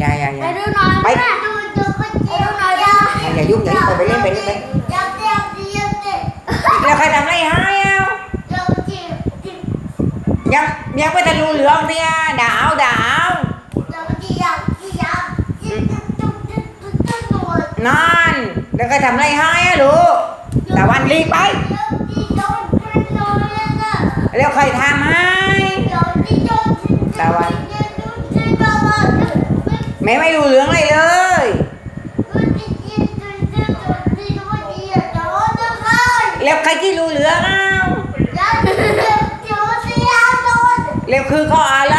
อย่าอย่าอไปย่าดูหน่อยไปแม่ดูดูไปดูหน่อยจ้ะอย่ายุ่งอย่ายุ่งไปไปเล่นไปเล่นไปแล้วใครทำอะไรให้อะยังยังไม่ทันรู้เรื่องเนี่ยดาวดาวนั่นแล้วใครทำอะไรให้อะลูกตะวันรีบไปแล้วใครทำให้แม่ไม่รู้เรื่องอะไรเลย แล้วใครที่รู้เรื่องอ้าวแล้วคือข้ออะไร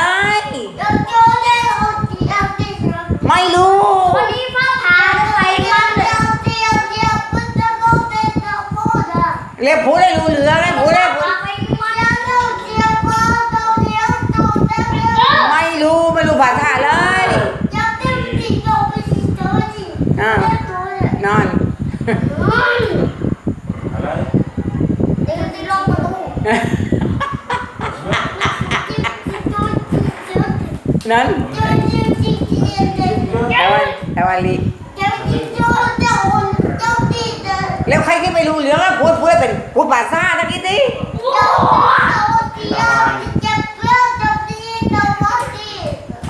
ไม่รู้วันนี้ฟ้าผ่าใส่มันเลยแล้วพูดได้รู้เรื่องไหมพูดได้พูดไม่รู้ไม่รู้ภาษาเลย นอน อะไรนั้นตะวันตะวันรีแล้วใครที่ไม่รู้เรื่องอะพูดพูดได้เป็นพูดภาษาตะกี้สิ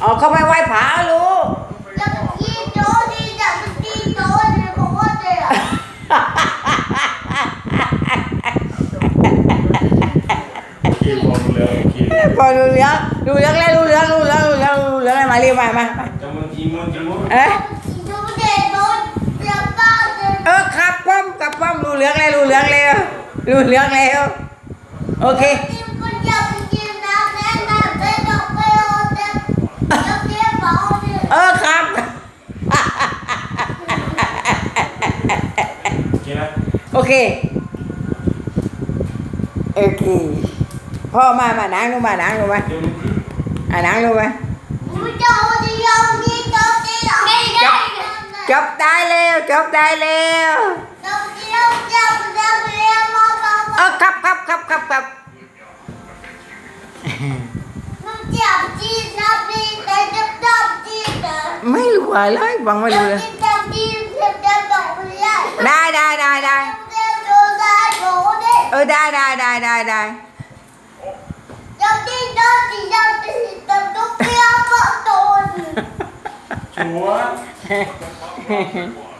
อ๋อเขาไม่ไหว้ผาลูกกี่โมงเลยกี่ พอรู้เรื่องรู้เรื่องแล้วรู้เรื่องรู้เรื่องรู้เรื่องรู้เรื่องอะไรมาเรียกมามามาจะมึงกี่โมงกี่โมงเอ๊ะเออครับป้อมกับป้อมรู้เรื่องแล้วรู้เรื่องแล้วรู้เรื่องแล้วโอเคเออครับกี่นะโอเคโอเค พ่อมามานั่งลงมานั่งลงมาเดี๋ยวมึงกี่อะนั่งลงมาจบได้แล้วจบได้แล้วเออครับครับครับครับครับไม่รู้อะไรบังไม่รู้เลยได้ได้ได้ได้เออได้ได้ได้ได้ได้ ชัวร์